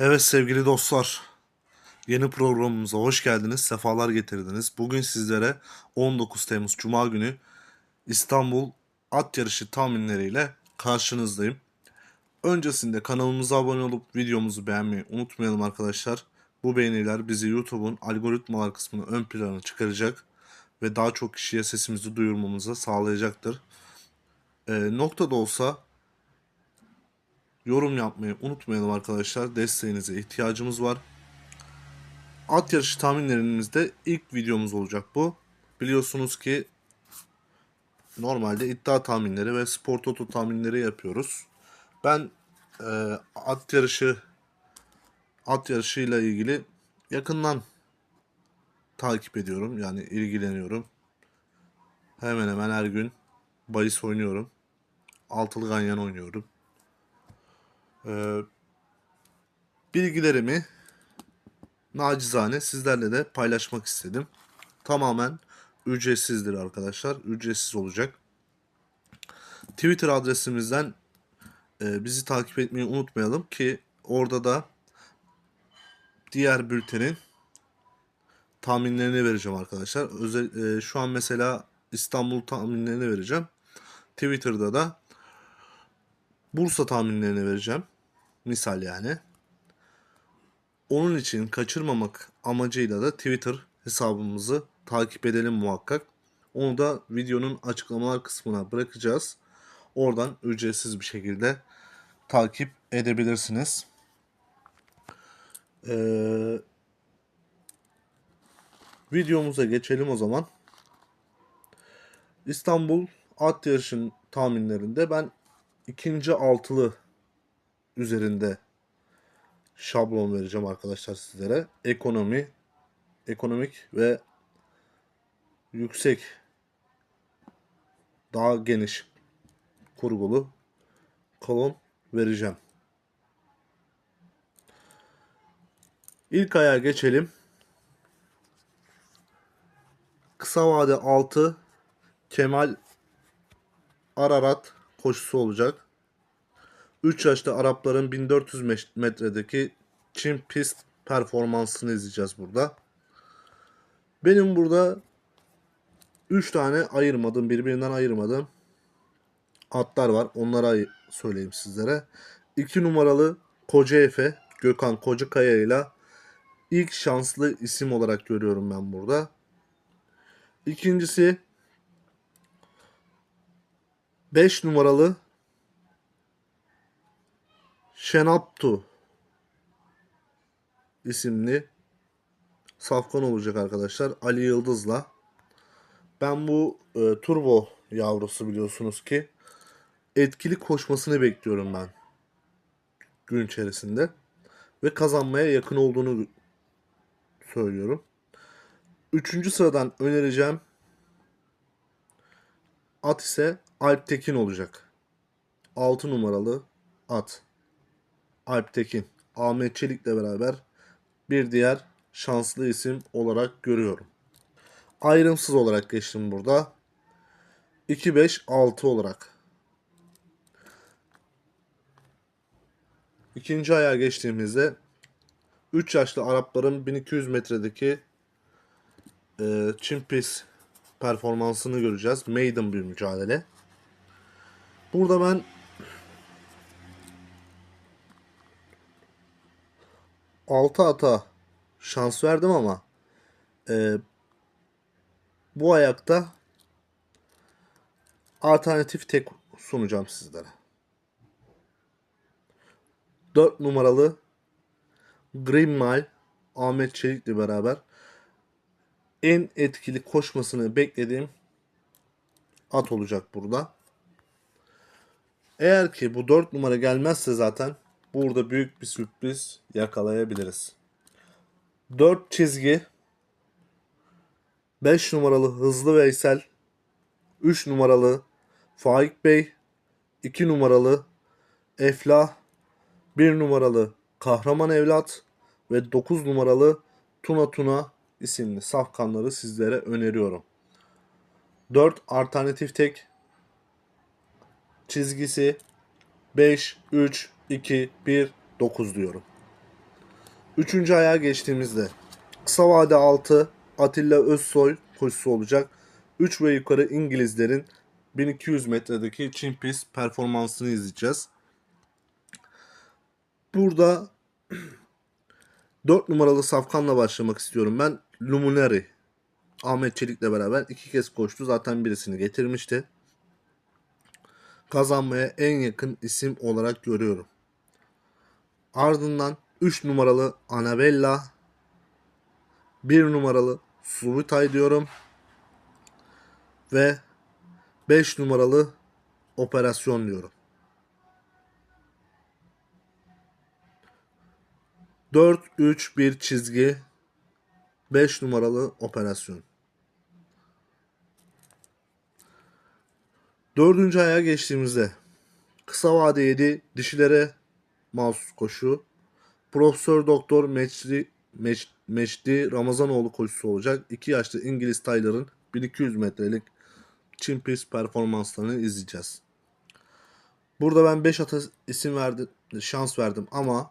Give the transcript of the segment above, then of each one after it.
Evet sevgili dostlar, yeni programımıza hoş geldiniz, sefalar getirdiniz. Bugün sizlere 19 Temmuz Cuma günü İstanbul at yarışı tahminleriyle karşınızdayım. Öncesinde kanalımıza abone olup videomuzu beğenmeyi unutmayalım arkadaşlar. Bu beğeniler bizi YouTube'un algoritmalar kısmını ön plana çıkaracak ve daha çok kişiye sesimizi duyurmamızı sağlayacaktır. Ee, nokta da olsa yorum yapmayı unutmayalım arkadaşlar. Desteğinize ihtiyacımız var. At yarışı tahminlerimizde ilk videomuz olacak bu. Biliyorsunuz ki normalde iddia tahminleri ve spor toto tahminleri yapıyoruz. Ben e, at yarışı at yarışıyla ilgili yakından takip ediyorum. Yani ilgileniyorum. Hemen hemen her gün bahis oynuyorum. Altılı ganyan oynuyorum. Ee, bilgilerimi nacizane sizlerle de paylaşmak istedim. Tamamen ücretsizdir arkadaşlar. Ücretsiz olacak. Twitter adresimizden e, bizi takip etmeyi unutmayalım ki orada da diğer bültenin tahminlerini vereceğim arkadaşlar. Özel, e, şu an mesela İstanbul tahminlerini vereceğim. Twitter'da da Bursa tahminlerini vereceğim. Misal yani. Onun için kaçırmamak amacıyla da Twitter hesabımızı takip edelim muhakkak. Onu da videonun açıklamalar kısmına bırakacağız. Oradan ücretsiz bir şekilde takip edebilirsiniz. Ee, videomuza geçelim o zaman. İstanbul at yarışın tahminlerinde ben ikinci altılı üzerinde şablon vereceğim arkadaşlar sizlere. Ekonomi, ekonomik ve yüksek daha geniş kurgulu kolon vereceğim. İlk aya geçelim. Kısa vade 6 Kemal Ararat koşusu olacak. 3 yaşlı Arapların 1400 metredeki Çin pist performansını izleyeceğiz burada. Benim burada 3 tane ayırmadım, birbirinden ayırmadım atlar var. Onlara söyleyeyim sizlere. 2 numaralı Koca Efe, Gökhan Kocakaya ile ilk şanslı isim olarak görüyorum ben burada. İkincisi 5 numaralı Şenaptu isimli safkan olacak arkadaşlar. Ali Yıldız'la. Ben bu e, turbo yavrusu biliyorsunuz ki etkili koşmasını bekliyorum ben gün içerisinde. Ve kazanmaya yakın olduğunu söylüyorum. Üçüncü sıradan önereceğim at ise Alp Tekin olacak. 6 numaralı at. Alp Tekin. Ahmet Çelik'le beraber bir diğer şanslı isim olarak görüyorum. Ayrımsız olarak geçtim burada. 2-5-6 olarak. İkinci ayağa geçtiğimizde 3 yaşlı Arapların 1200 metredeki e, Çin pist performansını göreceğiz. Maiden bir mücadele. Burada ben altı ata şans verdim ama e, bu ayakta alternatif tek sunacağım sizlere. 4 numaralı Mile Ahmet Çelik'le beraber en etkili koşmasını beklediğim at olacak burada. Eğer ki bu 4 numara gelmezse zaten burada büyük bir sürpriz yakalayabiliriz. 4 çizgi 5 numaralı Hızlı Veysel 3 numaralı Faik Bey 2 numaralı Eflah 1 numaralı Kahraman Evlat ve 9 numaralı Tuna Tuna isimli safkanları sizlere öneriyorum. 4 alternatif tek çizgisi 5, 3, 2, 1, 9 diyorum. Üçüncü ayağa geçtiğimizde kısa vade 6 Atilla Özsoy koşusu olacak. 3 ve yukarı İngilizlerin 1200 metredeki Çin pist performansını izleyeceğiz. Burada 4 numaralı Safkan'la başlamak istiyorum ben. Luminary. Ahmet Çelik'le beraber iki kez koştu. Zaten birisini getirmişti. Kazanmaya en yakın isim olarak görüyorum. Ardından 3 numaralı Anabella, 1 numaralı Subutay diyorum ve 5 numaralı Operasyon diyorum. 4-3-1 çizgi 5 numaralı operasyon. Dördüncü aya geçtiğimizde kısa vade 7 dişilere mahsus koşu. Profesör Doktor Meçli, Meç, Meçli Ramazanoğlu koşusu olacak. 2 yaşlı İngiliz Tyler'ın 1200 metrelik Çin pist performanslarını izleyeceğiz. Burada ben 5 ata isim verdim, şans verdim ama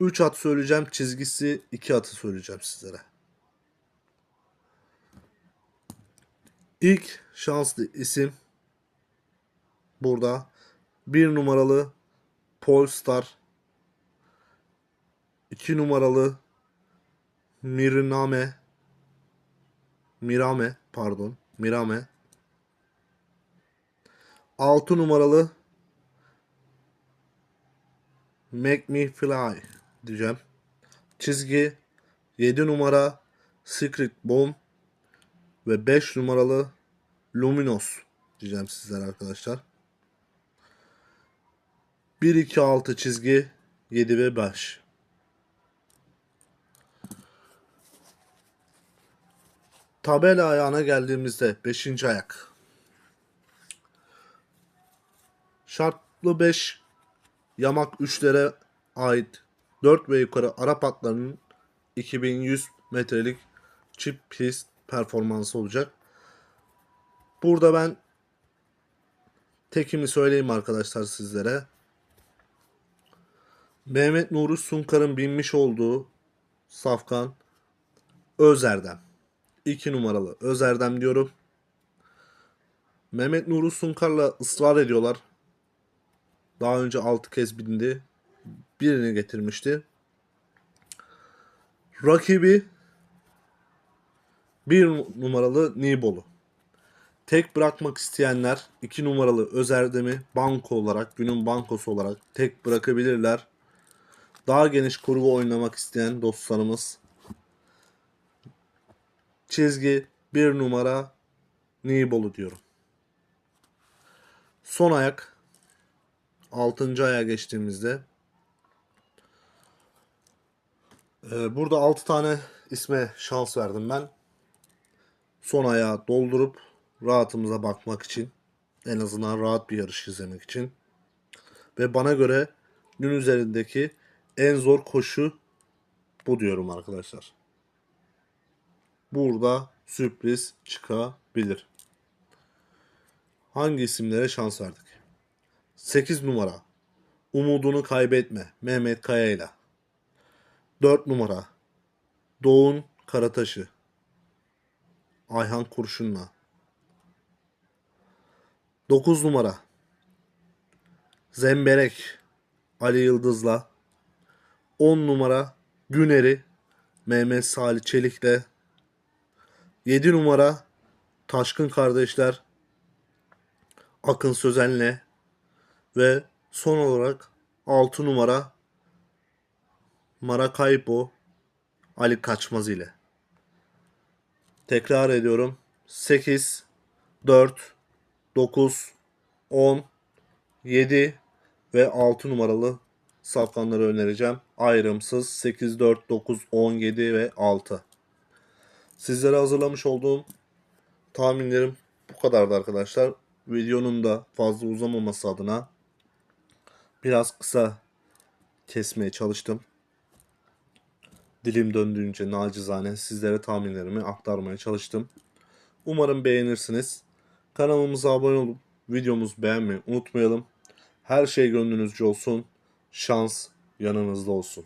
3 at söyleyeceğim. Çizgisi 2 atı söyleyeceğim sizlere. İlk şanslı isim burada. 1 numaralı Polestar 2 numaralı Miriname Mirame pardon. Mirame. 6 numaralı Make Me Fly diyeceğim. Çizgi 7 numara Secret Bomb ve 5 numaralı Luminos diyeceğim sizlere arkadaşlar. 1 2 6 çizgi 7 ve 5. Tabela ayağına geldiğimizde 5. ayak. Şartlı 5 yamak 3'lere ait 4 ve yukarı Arap atlarının 2100 metrelik çift pist performansı olacak. Burada ben tekimi söyleyeyim arkadaşlar sizlere. Mehmet Nuri Sunkar'ın binmiş olduğu Safkan Özerdem. 2 numaralı Özerdem diyorum. Mehmet Nuri Sunkar'la ısrar ediyorlar. Daha önce 6 kez bindi. Birini getirmişti. Rakibi bir numaralı Nibolu. Tek bırakmak isteyenler 2 numaralı Özerdem'i banko olarak, günün bankosu olarak tek bırakabilirler. Daha geniş kurgu oynamak isteyen dostlarımız çizgi 1 numara Nibolu diyorum. Son ayak 6. aya geçtiğimizde e, burada 6 tane isme şans verdim ben. Son ayağı doldurup rahatımıza bakmak için en azından rahat bir yarış izlemek için ve bana göre gün üzerindeki en zor koşu bu diyorum arkadaşlar. Burada sürpriz çıkabilir. Hangi isimlere şans verdik? 8 numara. Umudunu kaybetme. Mehmet Kaya ile. 4 numara. Doğun Karataşı. Ayhan Kurşun'la. 9 numara. Zemberek. Ali Yıldız'la. 10 numara. Güneri. Mehmet Salih Çelik'le. 7 numara. Taşkın Kardeşler. Akın Sözen'le. Ve son olarak 6 numara Maracaibo Ali Kaçmaz ile. Tekrar ediyorum. 8, 4, 9, 10, 7 ve 6 numaralı safkanları önereceğim. Ayrımsız 8, 4, 9, 10, 7 ve 6. Sizlere hazırlamış olduğum tahminlerim bu kadardı arkadaşlar. Videonun da fazla uzamaması adına biraz kısa kesmeye çalıştım. Dilim döndüğünce nacizane sizlere tahminlerimi aktarmaya çalıştım. Umarım beğenirsiniz. Kanalımıza abone olup videomuzu beğenmeyi unutmayalım. Her şey gönlünüzce olsun. Şans yanınızda olsun.